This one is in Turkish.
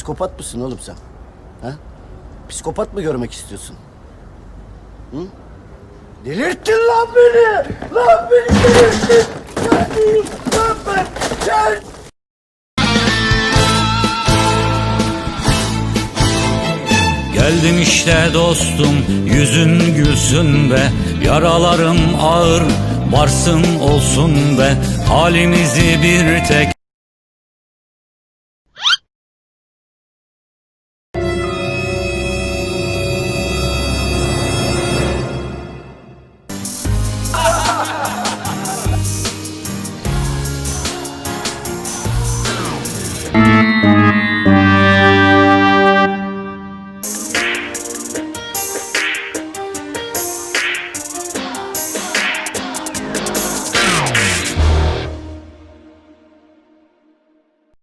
Psikopat mısın oğlum sen? Ha? Psikopat mı görmek istiyorsun? Hı? Delirttin lan beni! Lan beni delirttin! Neredeyim lan ben? Gel! Geldim işte dostum yüzün gülsün be Yaralarım ağır varsın olsun be Halimizi bir tek